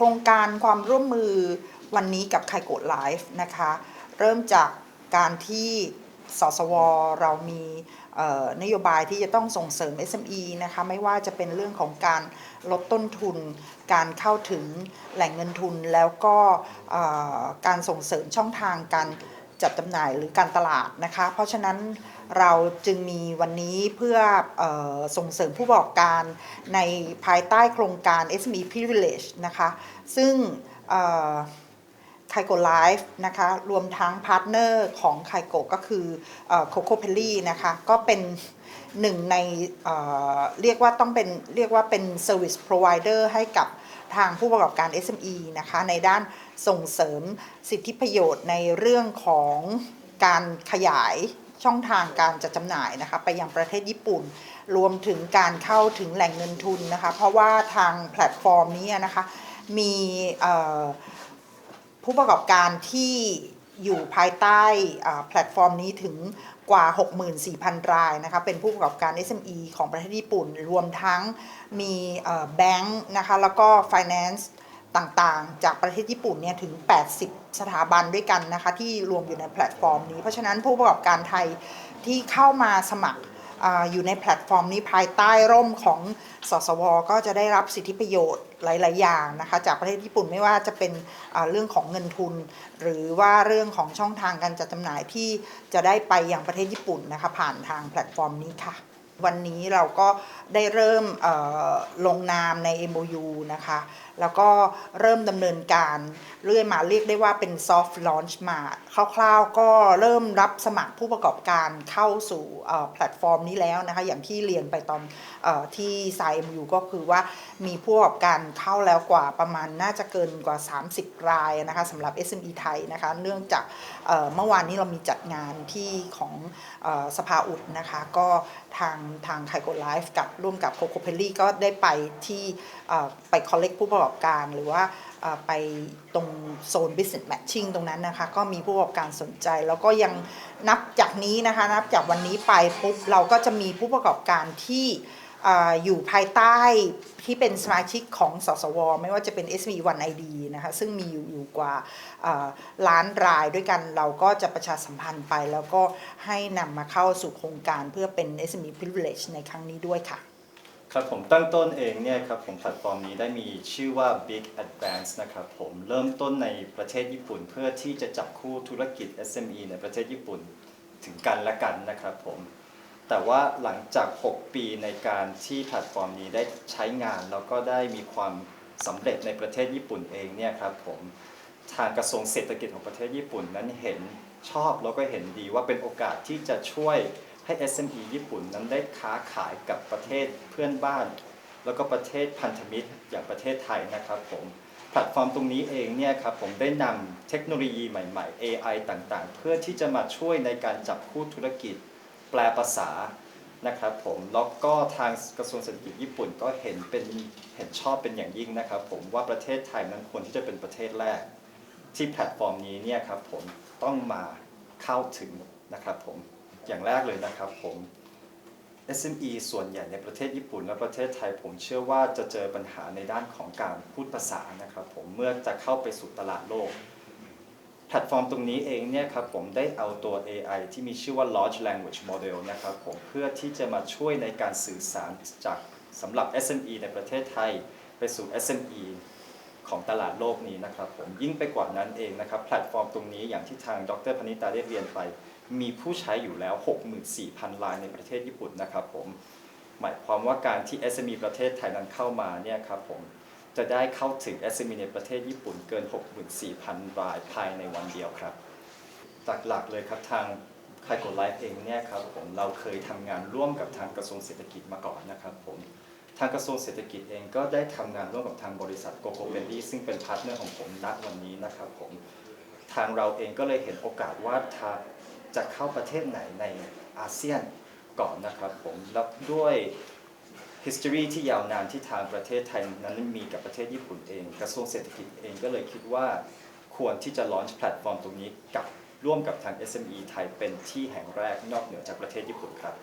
ครงการความร่วมมือวันนี้กับไคโกไลฟ์นะคะ เริ่มจากการที่สสวเรามีนโยบายที่จะต้องส่งเสริม SME นะคะไม่ว่าจะเป็นเรื่องของการลดต้นทุน การเข้าถึงแหล่งเงินทุนแล้วก็การส่งเสริมช่องทางการ จัดจำหน่ายหรือการตลาดนะคะ เพราะฉะนั้นเราจึงมีวันนี้เพื่อออส่งเสริมผู้ประกอบการในภายใต้โครงการ SME Privilege นะคะ ซึ่งไคโกไลฟ์นะคะ รวมทั้งพาร์ทเนอร์ของไคโกก็คือโคโคเพลลี่นะคะ ก็เป็นหนึ่งในเเรียกว่าต้องเป็นเรียกว่าเป็น Service Provider ให้กับ ทางผู้ประกอบการ SME นะคะในด้านส่งเสริมสิทธิประโยชน์ในเรื่องของการขยายช่องทางการจัดจำหน่ายนะคะไปยังประเทศญี่ปุ่น รวมถึงการเข้าถึงแหล่งเงินทุนนะคะ เพราะว่าทางแพลตฟอร์มนี้นะคะมีผู้ประกอบการที่ อยู่ภายใต้แพลตฟอร์มนี้ถึงกว่า 64,000 รายนะคะเป็นผู้ประกอบการ SME ของประเทศญี่ปุ่น รวมทั้งมีแบงค์นะคะแล้วก็ Finance ต่างๆ จากประเทศญี่ปุ่นเนี่ยถึง 80 สถาบันด้วยกันนะคะที่รวมอยู่ในแพลตฟอร์มนี้ เพราะฉะนั้นผู้ประกอบการไทยที่เข้ามาสมัคร อยู่ในแพลตฟอร์มนี้ภายใต้ร่มของสสว ก็จะได้รับสิทธิประโยชน์หลาย ๆ อย่างนะคะ จากประเทศญี่ปุ่นไม่ว่าจะเป็นเรื่องของเงินทุน หรือว่าเรื่องของช่องทางการจัดจำหน่ายที่จะได้ไปยังประเทศญี่ปุ่นนะคะ ผ่านทางแพลตฟอร์มนี้ค่ะ วันนี้เราก็ได้เริ่มลงนามใน MOU นะคะ แล้วก็เริ่มดำเนินการเรื่อยมาเรียกได้ว่าเป็น soft launch มาคร่าวๆก็เริ่มรับสมัครผู้ประกอบการเข้าสู่แพลตฟอร์มนี้แล้วนะคะ อย่างที่เรียนไปตอนอที่ไซ MOU ก็คือว่ามีผู้ประกอบการเข้าแล้วกว่าประมาณน่าจะเกินกว่า 30 รายนะคะสำหรับ SME ไทยนะคะ เนื่องจากเมื่อวานนี้เรามีจัดงานที่ของอสภาอุดนะคะก็ทางทางไคโกไลฟ์กับร่วมกับโคโคเพลลี่ก็ได้ไปที่ไปคอลเลกผู้ประกอบการหรือว่าไปตรงโซน business matching ตรงนั้นนะคะ ก็มีผู้ประกอบการสนใจ แล้วก็ยังนับจากนี้นะคะ นับจากวันนี้ไปปุ๊บเราก็จะมีผู้ประกอบการที่ อยู่ภายใต้ที่เป็นสมาชิกของสสว ไม่ว่าจะเป็น SME1ID นะคะซึ่งมีอยู่อยู่กว่าล้านรายด้วยกันเราก็จะประชาสัมพันธ์ไป แล้วก็ให้นำมาเข้าสู่โครงการเพื่อเป็น SME Privilege ในครั้งนี้ด้วยค่ะ ครับผมตั้งต้นเองเนี่ยครับผมแพลตฟอร์มนี้ได้มีชื่อว่า Big Advance นะครับผมเริ่มต้นในประเทศญี่ปุ่น เพื่อที่จะจับคู่ธุรกิจ SME ในประเทศญี่ปุ่นถึงกันและกันนะครับผม แต่ว่าหลังจาก 6 ปีในการที่แพลตฟอร์มนี้ได้ใช้งาน แล้วก็ได้มีความสำเร็จในประเทศญี่ปุ่นเองเนี่ยครับผมทางกระทรวงเศรษฐกิจของประเทศญี่ปุ่นนั้นเห็นชอบแล้วก็เห็นดีว่าเป็นโอกาสที่จะช่วยให้ SME ญี่ปุ่นนั้นได้ค้าขายกับประเทศเพื่อนบ้าน แล้วก็ประเทศพันธมิตรอย่างประเทศไทยนะครับผมแพลตฟอร์มตรงนี้เองเนี่ยครับผมได้นำเทคโนโลยีใหม่ ๆ AI ต่างๆ เพื่อที่จะมาช่วยในการจับคู่ธุรกิจ แปลภาษานะครับผมแล้วก็ทางกระทรวงเศรษฐกิจญี่ปุ่นก็เห็นเป็นเห็นชอบเป็นอย่างยิ่งนะครับผมว่าประเทศไทยนั้นควรที่จะเป็นประเทศแรก ที่แพลตฟอร์มนี้เนี่ยครับผมต้องมาเข้าถึงนะครับผมอย่างแรกเลยนะครับผม SME ส่วนใหญ่ในประเทศญี่ปุ่นและประเทศไทยผมเชื่อว่าจะเจอปัญหาในด้านของการพูดภาษานะครับผมเมื่อจะเข้าไปสู่ตลาดโลก แพลตฟอร์มตรงนี้เองเนี่ยครับผมได้เอาตัว AI ที่มีชื่อว่า Large Language Model นะครับผมเพื่อที่จะมาช่วยในการสื่อสารจากสำหรับ SME ในประเทศไทย ไปสู่ SME ของตลาดโลกนี้นะครับผมยิ่งไปกว่านั้นเองนะครับแพลตฟอร์มตรงนี้อย่างที่ทางดรพนิตาได้เรียนไป มีผู้ใช้อยู่แล้ว 64,000 รายในประเทศญี่ปุ่นนะครับผมหมายความว่าการที่ SME ประเทศไทยนั้นเข้ามาเนี่ยครับผม จะได้เข้าถึง SME ในประเทศญี่ปุ่นเกิน 64,000 รายภายในวันเดียวครับ หลักๆเลยครับทางไคโกไลฟ์เองเนี่ยครับผมเราเคยทำงานร่วมกับทางกระทรวงเศรษฐกิจมาก่อนนะครับผมทางกระทรวงเศรษฐกิจเองก็ได้ทำงานร่วมกับทางบริษัทโกโกเบลลี่ซึ่งเป็นพาร์ทเนอร์ของผมณวันนี้นะครับผมทางเราเองก็เลยเห็นโอกาสว่าจะเข้าประเทศไหนในอาเซียนก่อนนะครับผมแล้วด้วย history ที่ยาวนานที่ทางประเทศไทยนั้นมีกับประเทศญี่ปุ่นเอง กระทรวงเศรษฐกิจเองก็เลยคิดว่าควรที่จะล็อชแพลตฟอร์มตรงนี้กับร่วมกับทาง SME ไทยเป็นที่แห่งแรกนอกเหนือจากประเทศญี่ปุ่นครับ